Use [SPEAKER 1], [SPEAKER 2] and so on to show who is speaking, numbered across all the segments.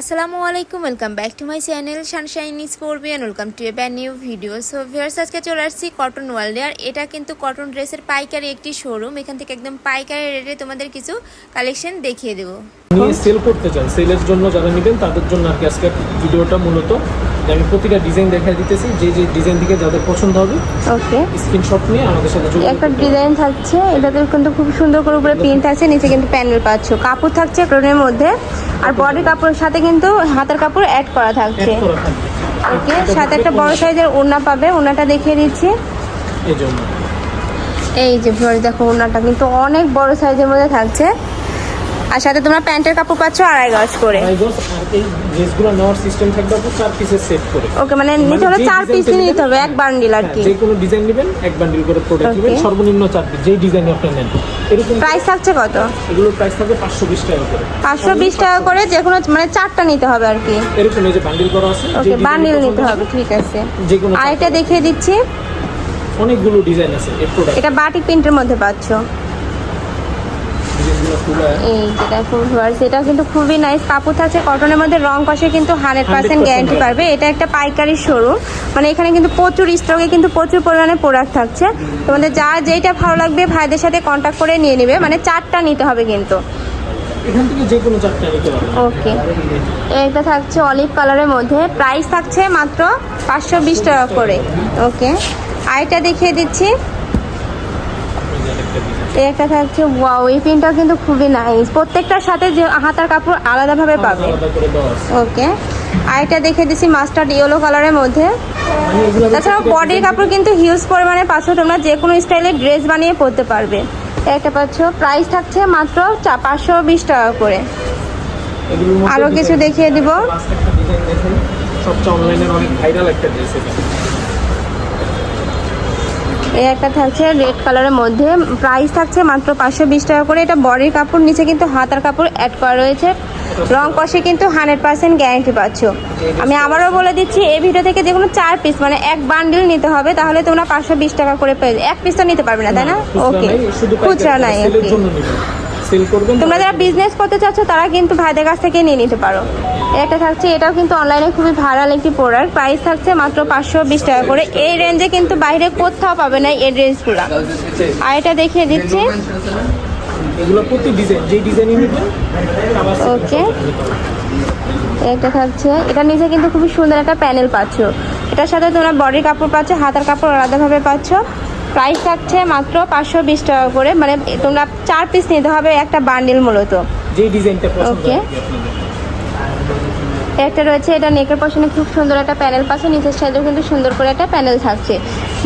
[SPEAKER 1] আসসালামু আলাইকুম welcome back to my channel sunshine is পড়বিয়ান welcome to a brand new video so viewers আজকে চলে আসছি কটন ওয়ার্ল্ডে আর এটা কিন্তু কটন ড্রেসের পাইকারি একটি শোরুম এখান থেকে একদম পাইকারি রেটে তোমাদের কিছু কালেকশন দেখিয়ে দেবো।
[SPEAKER 2] নিয়ে সেল করতে চান সেলের জন্য যারা নেবেন তাদের জন্য আর কি আজকে ভিডিওটা মূলত। আমি প্রতিটা ডিজাইন দেখা দিতেছি যে যে ডিজাইন থেকে যাদের পছন্দ হবে
[SPEAKER 3] ওকে
[SPEAKER 2] স্ক্রিনশট নিয়ে আমাদের সাথে যোগাযোগ
[SPEAKER 3] একটা ডিজাইন থাকছে এটাতে কিন্তু খুব সুন্দর করে উপরে প্রিন্ট আছে নিচে কিন্তু প্যানেল পাচ্ছ। কাপড় থাকছে ক্রোনের মধ্যে আর বডি কাপড়ের সাথে কিন্তু হাতের কাপড় অ্যাড করা থাকছে। ওকে সাথে একটা বড় সাইজের ওড়না পাবে ওড়নাটা দেখিয়ে দিচ্ছি।
[SPEAKER 2] এই
[SPEAKER 3] যে ভিউয়ার্স দেখো ওড়নাটা কিন্তু অনেক বড় সাইজের মধ্যে থাকছে। আর সাথে তোমরা প্যান্টের কাপড় পাচ্ছ আড়াই গজ করে।
[SPEAKER 2] ড্রেসগুলো নেওয়ার সিস্টেম থাকবে চার পিসের সেট করে।
[SPEAKER 3] ওকে মানে নিতে হলে চার
[SPEAKER 2] design
[SPEAKER 3] পিস নিতে হবে এক বান্ডিল আর কি।
[SPEAKER 2] হ্যাঁ, যে কোনো ডিজাইন নেবেন এক বান্ডিল করে প্রোডাক্ট নেবেন সর্বনিম্ন চার পিস যেই ডিজাইন আপনি নেন। এরকম
[SPEAKER 3] প্রাইস থাকছে কত?
[SPEAKER 2] এগুলোর প্রাইস থাকবে পাঁচশো বিশ টাকা করে।
[SPEAKER 3] পাঁচশো বিশ টাকা করে যে কোনো মানে চারটা নিতে হবে আর কি।
[SPEAKER 2] এরকম এই যে বান্ডিল করা আছে
[SPEAKER 3] ওকে বান্ডিল নিতে হবে ঠিক আছে।
[SPEAKER 2] যে কোনো
[SPEAKER 3] আর এটা দেখিয়ে দিচ্ছি।
[SPEAKER 2] অনেকগুলো ডিজাইন আছে এই প্রোডাক্ট
[SPEAKER 3] এটা বাটিক প্রিন্টের মধ্যে পাচ্ছ। এই যেটা খুব ভিউয়ার্স এটা কিন্তু খুবই নাইস কাপড় থাকছে কটনের মধ্যে রং কষে কিন্তু হান্ড্রেড পার্সেন্ট
[SPEAKER 2] 100%
[SPEAKER 3] গ্যারান্টি পারবে। এটা একটা পাইকারি শোরুম মানে এখানে কিন্তু প্রচুর স্টকে কিন্তু প্রচুর পরিমাণে প্রোডাক্ট থাকছে। তোমাদের যা যেইটা ভালো লাগবে ভাইদের সাথে কন্ট্যাক্ট করে নিয়ে নেবে। মানে চারটা নিতে হবে কিন্তু।
[SPEAKER 2] এখান থেকে যে কোনো চারটা নিতে পারবেন
[SPEAKER 3] ওকে এটা থাকছে অলিভ কালারের মধ্যে। প্রাইস থাকছে মাত্র পাঁচশো বিশ টাকা করে। ওকে আইটা দেখিয়ে দিচ্ছি। এই একটা থাকছে ওয়াও এই পিনটাও কিন্তু খুবই নাইস প্রত্যেকটার সাথে যে হাতার কাপড় আলাদাভাবে পাবে। ওকে আইটা দেখে দিচ্ছি মাস্টার্ড ইয়েলো কালারের মধ্যে। তাছাড়া বডির কাপড় কিন্তু হিউজ পরিমাণে পাচ্ছ তোমরা যে কোনো স্টাইলের ড্রেস বানিয়ে পরতে পারবে। একটা পাচ্ছ প্রাইস থাকছে মাত্র চা- পাঁচশো বিশ টাকা করে।
[SPEAKER 2] এগুলোর মধ্যে
[SPEAKER 3] আরও কিছু দেখিয়ে দিব।
[SPEAKER 2] সবচেয়ে অনলাইনের অনেক ভাইরাল একটা ড্রেস
[SPEAKER 3] এই একটা থাকছে রেড কালারের মধ্যে। প্রাইস থাকছে মাত্র পাঁচশো বিশ টাকা করে। এটা বডির কাপড় নিচে কিন্তু হাতার কাপড় অ্যাড করা রয়েছে। রং কষে কিন্তু হান্ড্রেড পার্সেন্ট গ্যারেন্টি পাচ্ছ। আমি আবারও বলে দিচ্ছি এই ভিডিও থেকে যে কোনো চার পিস মানে এক বান্ডিল নিতে হবে তাহলে তোমরা পাঁচশো বিশ টাকা করে পেয়ে। এক পিস তো নিতে পারবে না তাই না? ওকে খুচরা নাই
[SPEAKER 2] সেল করবেন
[SPEAKER 3] তোমরা যারা বিজনেস করতে চাচ্ছ তারা কিন্তু ভাইদের কাছ থেকে নিয়ে নিতে পারো। এটা থাকছে এটাও কিন্তু অনলাইনে খুবই ভাইরাল একটি প্রোডাক্ট প্রাইস থাকছে মাত্র পাঁচশো বিশ টাকা করে। এই রেঞ্জে কিন্তু বাইরে কোথাও পাবে না এই ড্রেসগুলো আর এটা দেখিয়ে দিচ্ছি।
[SPEAKER 2] এগুলো প্রতি ডিজাইন যেই ডিজাইনই নেবেন
[SPEAKER 3] ওকে একটা থাকছে এটা নিচে কিন্তু খুবই সুন্দর একটা প্যানেল পাচ্ছ। এটার সাথে তোমরা বডির কাপড় পাচ্ছ হাতার কাপড় আলাদাভাবে পাচ্ছ। প্রাইস থাকছে মাত্র পাঁচশো বিশ টাকা করে। মানে তোমরা চার পিস নিতে হবে একটা বান্ডিল মূলত।
[SPEAKER 2] যে ডিজাইনটা আপনাদের
[SPEAKER 3] একটা রয়েছে এটা নেকের পশনে খুব সুন্দর একটা প্যানেল পাচ্ছে নিচের সাইডেও কিন্তু সুন্দর করে একটা প্যানেল থাকছে।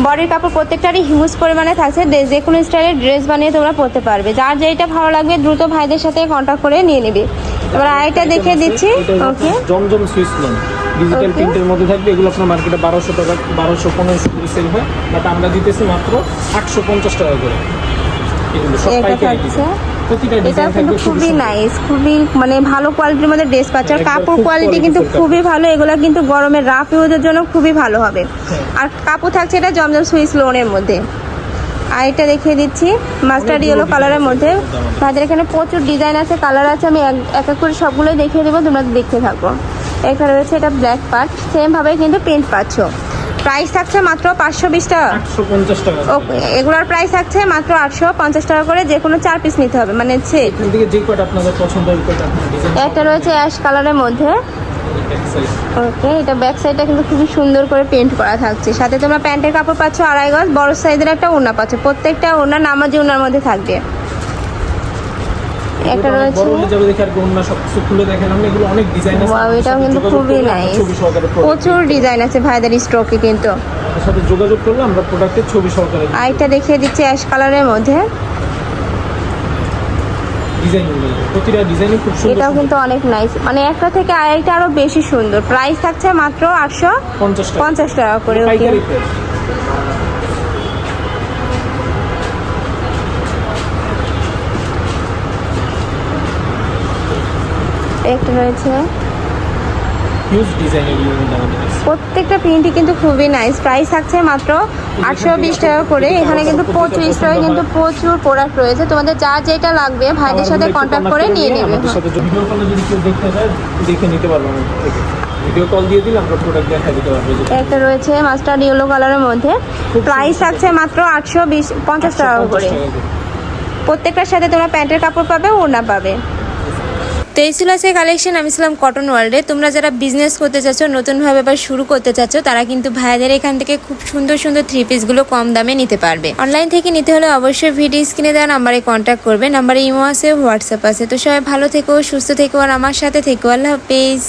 [SPEAKER 3] বডির কাপড় প্রত্যেকটারই হিউজ পরিমাণে থাকছে যে কোনো স্টাইলের ড্রেস বানিয়ে তোমরা পরতে পারবে। যার যেটা ভালো লাগবে দ্রুত ভাইদের সাথে কন্ট্যাক্ট করে নিয়ে নিবে। এবার আরেকটা দেখে দিচ্ছি। Okay
[SPEAKER 2] Zamzam Swiss loan digital প্রিন্টের মধ্যে থাকবে এগুলো আপনার মার্কেটে বারোশো টাকা বারোশো পনেরোশো করে সেল হয়। বাট আমরা দিতেছি মাত্র আটশো পঞ্চাশ টাকা করে। এগুলো সব পাইকারি
[SPEAKER 3] এটা কিন্তু খুবই নাইস খুবই মানে ভালো কোয়ালিটির মধ্যে ড্রেস পাচ্ছে। আর কাপড় কোয়ালিটি কিন্তু খুবই ভালো এগুলো কিন্তু গরমের রাফ ইউজের জন্য খুবই ভালো হবে।
[SPEAKER 2] হ্যাঁ।
[SPEAKER 3] আর কাপড় থাকছে এটা জমজম সুইস লোনের মধ্যে। আর এটা দেখিয়ে দিচ্ছি মাস্টার্ড ইয়েলো কালারের মধ্যে। তাদের এখানে প্রচুর ডিজাইন আছে কালার আছে আমি এক এক করে সবগুলোই দেখিয়ে দেবো তোমরা দেখতে থাকো। এখানে রয়েছে এটা ব্ল্যাক পার্ট সেম ভাবে কিন্তু প্রিন্ট পাচ্ছ। প্রাইস থাকছে মাত্র পাঁচশো বিশ টাকা। এগুলোর প্রাইস থাকছে মাত্র আটশো পঞ্চাশ টাকা করে যে কোনো চার পিস নিতে হবে মানে একটা রয়েছে অ্যাশ কালারের মধ্যে। ওকে এটা ব্যাক সাইডটা কিন্তু খুবই সুন্দর করে পেন্ট করা থাকছে। সাথে তোমরা প্যান্টের কাপড় পাচ্ছ আড়াই গজ বড় সাইজের একটা ওড়না পাচ্ছ। প্রত্যেকটা ওড়না নামাজি ওড়নার মধ্যে থাকবে। একটা রয়েছে।
[SPEAKER 2] যাবে দেখে আর কি সব কিছু খুলে দেখেন। আপনি এগুলো অনেক ডিজাইন আছে।
[SPEAKER 3] ওয়াও এটাও কিন্তু খুবই নাইস প্রচুর ডিজাইন আছে ভাইদের স্টকে কিন্তু।
[SPEAKER 2] সাথে যোগাযোগ করলে আমরা প্রোডাক্টের ছবি সহকারে
[SPEAKER 3] আরেকটা দেখিয়ে দিচ্ছি অ্যাশ কালারের মধ্যে। এটাও কিন্তু অনেক নাইস মানে একটা থেকে আরেকটা আরও বেশি সুন্দর। প্রাইস থাকছে মাত্র আটশো
[SPEAKER 2] পঞ্চাশ টাকা।
[SPEAKER 3] করে একটা রয়েছে
[SPEAKER 2] হিউজ আমাদের
[SPEAKER 3] প্রত্যেকটা প্রিন্টই কিন্তু খুবই নাইস প্রাইস থাকছে মাত্র আটশো বিশ টাকা করে। এখানে কিন্তু প্রচুর স্টকে কিন্তু প্রচুর প্রোডাক্ট রয়েছে। তোমাদের যা যেটা লাগবে ভাইদের সাথে কন্ট্যাক্ট করে নিয়ে নেবে।
[SPEAKER 2] ভিডিও কলে যদি কেউ দেখতে চায় দেখে নিতে পারব ভিডিও কল দিয়ে দিলে আমরা প্রোডাক্ট দেখা দিতে পারব
[SPEAKER 3] একটা রয়েছে মাস্টার ইয়েলো কালারের মধ্যে। প্রাইস থাকছে মাত্র আটশো বিশ পঞ্চাশ টাকা করে।
[SPEAKER 2] টাকা করে।
[SPEAKER 3] প্রত্যেকটার সাথে তোমরা প্যান্টের কাপড় পাবে ওড়না পাবে।
[SPEAKER 1] তো এই ছিল আজকে কালেকশন আমি ছিলাম কটন ওয়ার্ল্ডে তোমরা যারা বিজনেস করতে চাচ্ছ, নতুনভাবে আবার শুরু করতে চাচ্ছ, তারা কিন্তু ভাইদের এখান থেকে খুব সুন্দর সুন্দর থ্রি পিসগুলো কম দামে নিতে পারবে। অনলাইন থেকে নিতে হলে অবশ্যই ভিডিও স্ক্রিনে দেওয়া নাম্বারে কন্ট্যাক্ট করবে। নাম্বারে ইমো আছে হোয়াটসঅ্যাপ আছে। তো সবাই ভালো থেকো, সুস্থ থেকো, আর আমার সাথে থেকো। আল্লাহ হাফেজ।